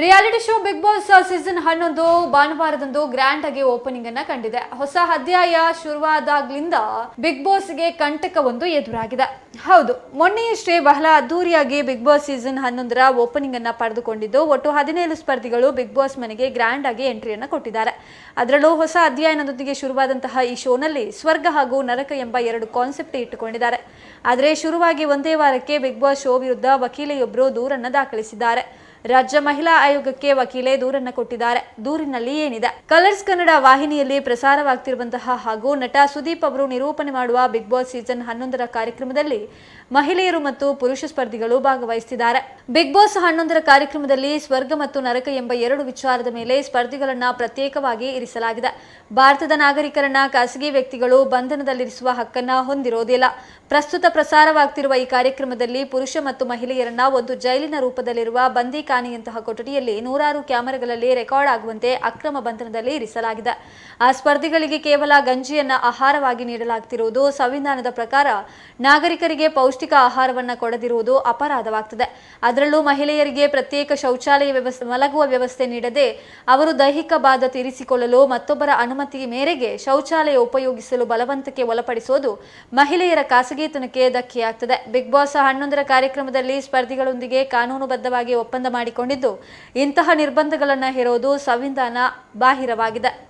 Reality show Bigg Boss season ಹನ್ನೊಂದು ಭಾನುವಾರದಂದು grand ಆಗಿ ಓಪನಿಂಗ್ ಅನ್ನ ಕಂಡಿದೆ. ಹೊಸ ಅಧ್ಯಾಯ ಶುರುವಾದಾಗ್ಲಿಂದ ಬಿಗ್ ಬಾಸ್ಗೆ ಒಂದು ಎದುರಾಗಿದೆ. ಹೌದು, ಮೊನ್ನೆಯಷ್ಟೇ ಬಹಳ ಅದ್ದೂರಿಯಾಗಿ ಬಿಗ್ ಬಾಸ್ ಸೀಸನ್ ಹನ್ನೊಂದರ ಓಪನಿಂಗ್ ಅನ್ನ ಪಡೆದುಕೊಂಡಿದ್ದು, ಒಟ್ಟು ಹದಿನೇಳು ಸ್ಪರ್ಧಿಗಳು ಬಿಗ್ ಬಾಸ್ ಮನೆಗೆ ಗ್ರ್ಯಾಂಡ್ ಆಗಿ ಎಂಟ್ರಿಯನ್ನು ಕೊಟ್ಟಿದ್ದಾರೆ. ಅದರಲ್ಲೂ ಹೊಸ ಅಧ್ಯಯನದೊಂದಿಗೆ ಶುರುವಾದಂತಹ ಈ ಶೋನಲ್ಲಿ ಸ್ವರ್ಗ ಹಾಗೂ ನರಕ ಎಂಬ ಎರಡು ಕಾನ್ಸೆಪ್ಟ್ ಇಟ್ಟುಕೊಂಡಿದ್ದಾರೆ. ಆದರೆ ಶುರುವಾಗಿ ಒಂದೇ ವಾರಕ್ಕೆ ಬಿಗ್ ಬಾಸ್ ಶೋ ವಿರುದ್ಧ ವಕೀಲೆಯೊಬ್ಬರು ದೂರನ್ನ ದಾಖಲಿಸಿದ್ದಾರೆ. ರಾಜ್ಯ ಮಹಿಳಾ ಆಯೋಗಕ್ಕೆ ವಕೀಲೆ ದೂರನ್ನ ಕೊಟ್ಟಿದ್ದಾರೆ. ದೂರಿನಲ್ಲಿ ಏನಿದೆ? ಕಲರ್ಸ್ ಕನ್ನಡ ವಾಹಿನಿಯಲ್ಲಿ ಪ್ರಸಾರವಾಗ್ತಿರುವಂತಹ ಹಾಗೂ ನಟ ಸುದೀಪ್ ಅವರು ನಿರೂಪಣೆ ಮಾಡುವ ಬಿಗ್ ಬಾಸ್ ಸೀಸನ್ ಹನ್ನೊಂದರ ಕಾರ್ಯಕ್ರಮದಲ್ಲಿ ಮಹಿಳೆಯರು ಮತ್ತು ಪುರುಷ ಸ್ಪರ್ಧಿಗಳು ಭಾಗವಹಿಸುತ್ತಿದ್ದಾರೆ ಬಿಗ್ ಬಾಸ್ ಹನ್ನೊಂದರ ಕಾರ್ಯಕ್ರಮದಲ್ಲಿ ಸ್ವರ್ಗ ಮತ್ತು ನರಕ ಎಂಬ ಎರಡು ವಿಚಾರದ ಮೇಲೆ ಸ್ಪರ್ಧಿಗಳನ್ನ ಪ್ರತ್ಯೇಕವಾಗಿ ಇರಿಸಲಾಗಿದೆ. ಭಾರತದ ನಾಗರಿಕರನ್ನ ಖಾಸಗಿ ವ್ಯಕ್ತಿಗಳು ಬಂಧನದಲ್ಲಿರಿಸುವ ಹಕ್ಕನ್ನ ಹೊಂದಿರೋದಿಲ್ಲ. ಪ್ರಸ್ತುತ ಪ್ರಸಾರವಾಗ್ತಿರುವ ಈ ಕಾರ್ಯಕ್ರಮದಲ್ಲಿ ಪುರುಷ ಮತ್ತು ಮಹಿಳೆಯರನ್ನ ಒಂದು ಜೈಲಿನ ರೂಪದಲ್ಲಿರುವ ಬಂದಿಖಾನೆಯಂತಹ ಕೊಠಡಿಯಲ್ಲಿ ನೂರಾರು ಕ್ಯಾಮೆರಾಗಳಲ್ಲಿ ರೆಕಾರ್ಡ್ ಆಗುವಂತೆ ಅಕ್ರಮ ಬಂಧನದಲ್ಲಿ ಇರಿಸಲಾಗಿದೆ. ಆ ಸ್ಪರ್ಧಿಗಳಿಗೆ ಕೇವಲ ಗಂಜಿಯನ್ನ ಆಹಾರವಾಗಿ ನೀಡಲಾಗ್ತಿರುವುದು ಸಂವಿಧಾನದ ಪ್ರಕಾರ ನಾಗರಿಕರಿಗೆ ಪೌಷ್ಟಿಕ ಆಹಾರವನ್ನ ಕೊಡದಿರುವುದು ಅಪರಾಧವಾಗ್ತದೆ. ಅದರಲ್ಲೂ ಮಹಿಳೆಯರಿಗೆ ಪ್ರತ್ಯೇಕ ಶೌಚಾಲಯ ವ್ಯವಸ್ಥೆ, ಮಲಗುವ ವ್ಯವಸ್ಥೆ ನೀಡದೆ ಅವರು ದೈಹಿಕ ಬಾಧ ತೀರಿಸಿಕೊಳ್ಳಲು ಮತ್ತೊಬ್ಬರ ಅನುಮತಿ ಮೇರೆಗೆ ಶೌಚಾಲಯ ಉಪಯೋಗಿಸಲು ಬಲವಂತಕ್ಕೆ ಒಳಪಡಿಸುವುದು ಮಹಿಳೆಯರ ಖಾಸಗಿತನಕ್ಕೆ ಧಕ್ಕೆಯಾಗ್ತದೆ. ಬಿಗ್ ಬಾಸ್ ಹನ್ನೊಂದರ ಕಾರ್ಯಕ್ರಮದಲ್ಲಿ ಸ್ಪರ್ಧಿಗಳೊಂದಿಗೆ ಕಾನೂನುಬದ್ಧವಾಗಿ ಒಪ್ಪಂದ ಮಾಡಿಕೊಂಡಿದ್ದು. ಇಂತಹ ನಿರ್ಬಂಧಗಳನ್ನು ಹೇರೋದು ಸಂವಿಧಾನ ಬಾಹಿರವಾಗಿದೆ.